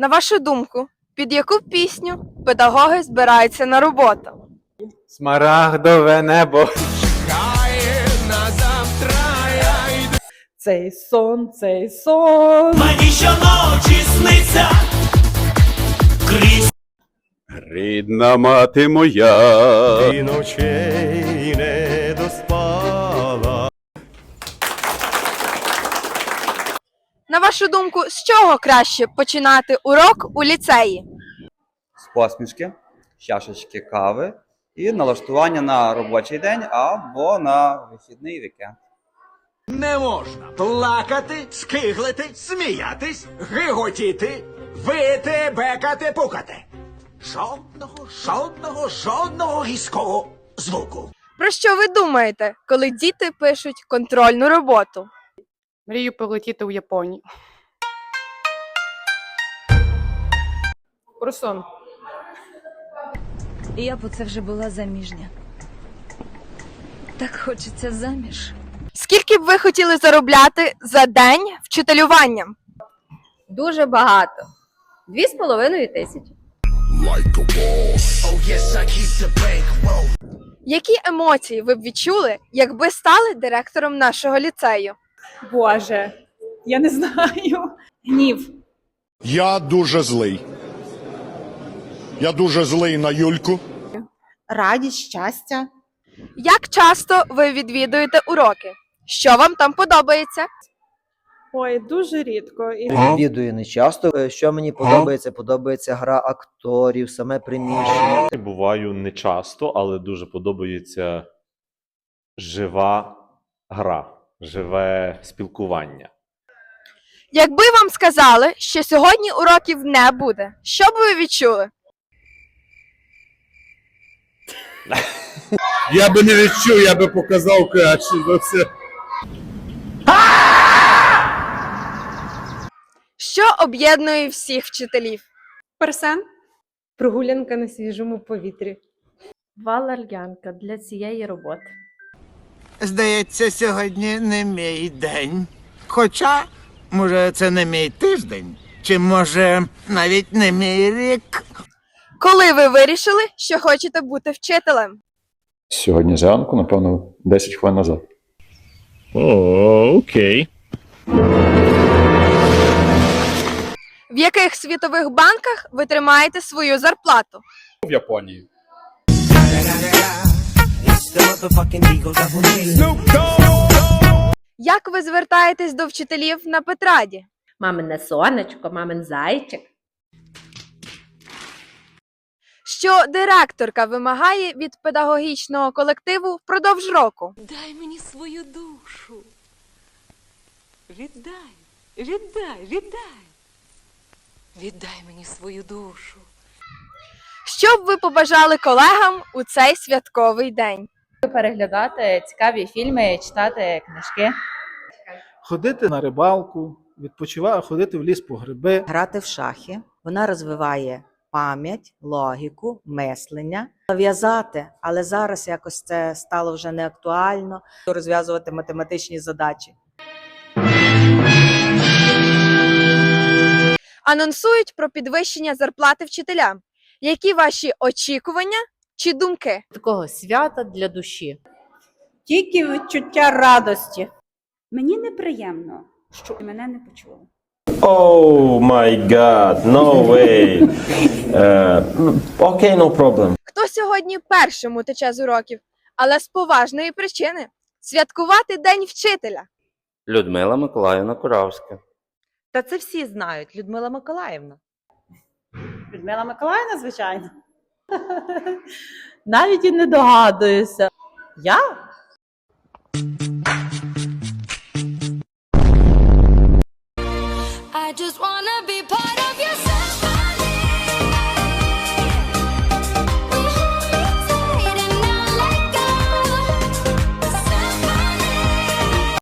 На вашу думку, під яку пісню педагоги збираються на роботу? Смарагдове небо. Цей сон, цей сон. Мені щоночі сниться крізь Рідна мати моя. і ночей не доспала. Вашу думку, з чого краще починати урок у ліцеї? з посмішки, чашечки кави і налаштування на робочий день або на вихідний вікенд. Не можна плакати, скиглити, сміятись, гиготіти, вити, бекати, пукати. Жодного, жодного, жодного різкого звуку. Про що ви думаєте, коли діти пишуть контрольну роботу? Мрію полетіти у Японію. Про сон. Я б оце вже була заміжня. Так хочеться заміж. Скільки б ви хотіли заробляти за день вчителюванням? Дуже багато. Дві з половиною тисячі. Які емоції ви б відчули, якби стали директором нашого ліцею? Боже, я не знаю. Гнів. Я дуже злий. Я дуже злий на Юльку. радість, щастя. Як часто ви відвідуєте уроки? Що вам там подобається? Ой, дуже рідко. І Відвідую не часто. Що мені подобається? Подобається гра акторів, саме приміщення. Буваю не часто, але дуже подобається жива гра, живе спілкування. Якби вам сказали, що сьогодні уроків не буде, що б ви відчули? Я би не відчув, я би показав краще за все. Що об'єднує всіх вчителів? персен. Прогулянка на свіжому повітрі. Валер'янка для цієї роботи. Здається, сьогодні не мій день. Хоча, може, це не мій тиждень, чи може навіть не мій рік. Коли ви вирішили, що хочете бути вчителем? Сьогодні зранку, напевно, 10 хвилин назад. О, окей. В яких світових банках ви тримаєте свою зарплату? В Японії. Як ви звертаєтесь до вчителів на Петраді? Мамине сонечко, мамин зайчик. Що директорка вимагає від педагогічного колективу впродовж року? Дай мені свою душу. Віддай, віддай, віддай. Віддай мені свою душу. Що б ви побажали колегам у цей святковий день? Переглядати цікаві фільми, читати книжки. ходити на рибалку, відпочивати, ходити в ліс по гриби. Грати в шахи. Вона розвиває пам'ять, логіку, мислення. В'язати, але зараз якось це стало вже не актуально. Розв'язувати математичні задачі. Анонсують про підвищення зарплати вчителям. Які ваші очікування чи думки? Такого свята для душі. Тільки відчуття радості. Мені неприємно, що мене не почули. О май гад, no way. Окей, no problem. Хто сьогодні першим утече з уроків, але з поважної причини святкувати День вчителя? Людмила Миколаївна Куравська. Та це всі знають. Людмила Миколаївна. Людмила Миколаївна, звичайно. Навіть і не догадуюся. Я?